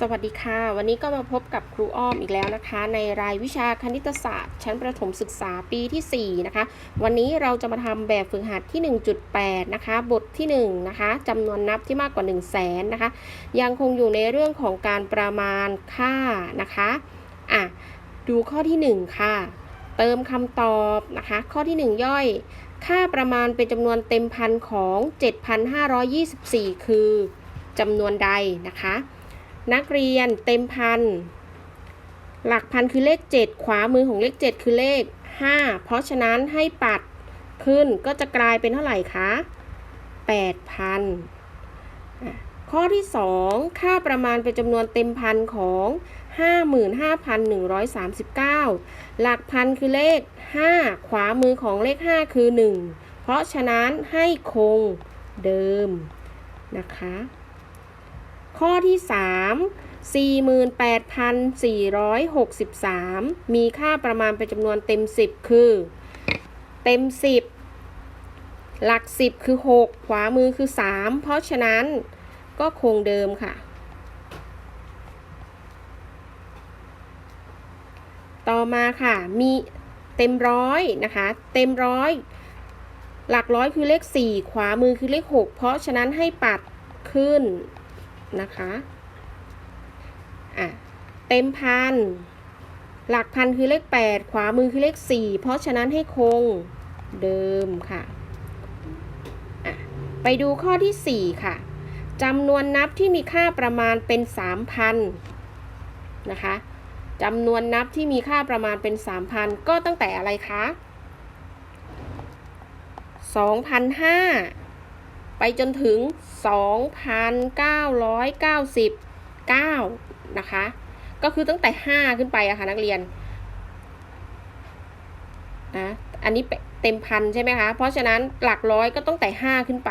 สวัสดีค่ะ วันนี้ก็มาพบกับครูอ้อมอีกแล้วนะคะ ในรายวิชาคณิตศาสตร์ ชั้นประถมศึกษาปีที่ 4 นะคะ วันนี้เราจะมาทำแบบฝึกหัดที่ 1.8 นะคะ บทที่ 1 นะคะจำนวนนับที่มากกว่า 1 0 0 0 0แสนนะคะ ยังคงอยู่ในเรื่องของการประมาณค่านะคะอะดูข้อที่ 1 ค่ะ เติมคำตอบนะคะ ข้อที่ 1 ย่อย ค่าประมาณเป็นจำนวนเต็มพันของ 7,524 คือจำนวนใดนะคะ นักเรียนเต็มพัน หลักพันคือเลข 7 ขวามือของเลข 7 คือเลข 5 เพราะฉะนั้นให้ปัดขึ้นก็จะกลายเป็นเท่าไหร่คะ8,000 ข้อที่ 2 ค่าประมาณเป็นจำนวนเต็มพันของ 55,139 หลักพันคือเลข 5 ขวามือของเลข 5 คือ 1 เพราะฉะนั้นให้คงเดิมนะคะ ข้อที่ 3 48,463 มีค่าประมาณเป็นจำนวนเต็ม 10 คือ เต็ม 10 หลัก 10 คือ 6 ขวามือคือ 3 เพราะฉะนั้นก็คงเดิมค่ะ ต่อมาค่ะ มีเต็มร้อยนะคะ เต็มร้อยหลักร้อยคือเลข 4 ขวามือคือเลข 6 เพราะฉะนั้นให้ปัดขึ้น นะคะอะเต็มพัน หลักพันคือเลข 8 ขวามือคือเลข 4 เพราะฉะนั้นให้คงเดิมค่ะอะ ไปดูข้อที่ 4 ค่ะจำนวนนับที่มีค่าประมาณเป็น 3,000 นะคะจำนวนนับที่มีค่าประมาณเป็น 3,000 ก็ตั้งแต่อะไรคะ2,500 ไปจนถึง 2,999 นะคะ ก็คือตั้งแต่ 5 ขึ้นไปอะค่ะนักเรียนนะอันนี้เต็มพันใช่ไหมคะ เพราะฉะนั้นหลักร้อยก็ตั้งแต่ 5 ขึ้นไป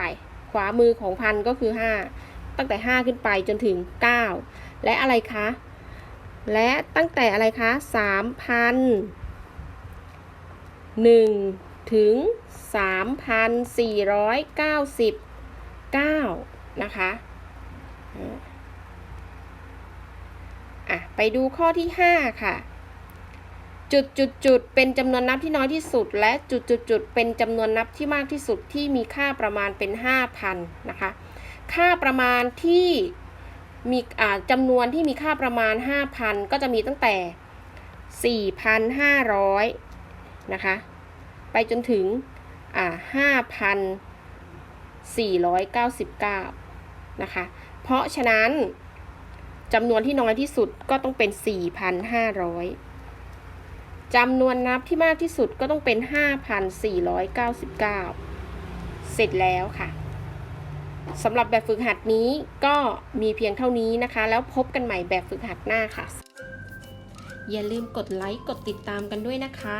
ขวามือของพันก็คือ 5 ตั้งแต่ 5 ขึ้นไปจนถึง 9 และอะไรคะ และตั้งแต่อะไรคะ 3,000 1 ถึง 9 นะคะอะไปดูข้อที่ 5 ค่ะ จุดจุดจุดเป็นจำนวนนับที่น้อยที่สุด และจุดจุดจุดเป็นจำนวนนับที่มากที่สุดที่มีค่าประมาณเป็น 5,000 นะคะ ค่าประมาณที่มีอ่าจำนวนที่มีค่าประมาณ 5,000 ก็จะมีตั้งแต่ 4,500 นะคะ ไปจนถึงอ่า5,499 นะคะ เพราะฉะนั้นจำนวนที่น้อยที่สุดก็ต้องเป็น 4,500จำนวนนับที่มากที่สุดก็ต้องเป็น 5,499 เสร็จแล้วค่ะสำหรับแบบฝึกหัดนี้ก็มีเพียงเท่านี้นะคะ แล้วพบกันใหม่แบบฝึกหัดหน้าค่ะ อย่าลืมกดไลค์กดติดตามกันด้วยนะคะ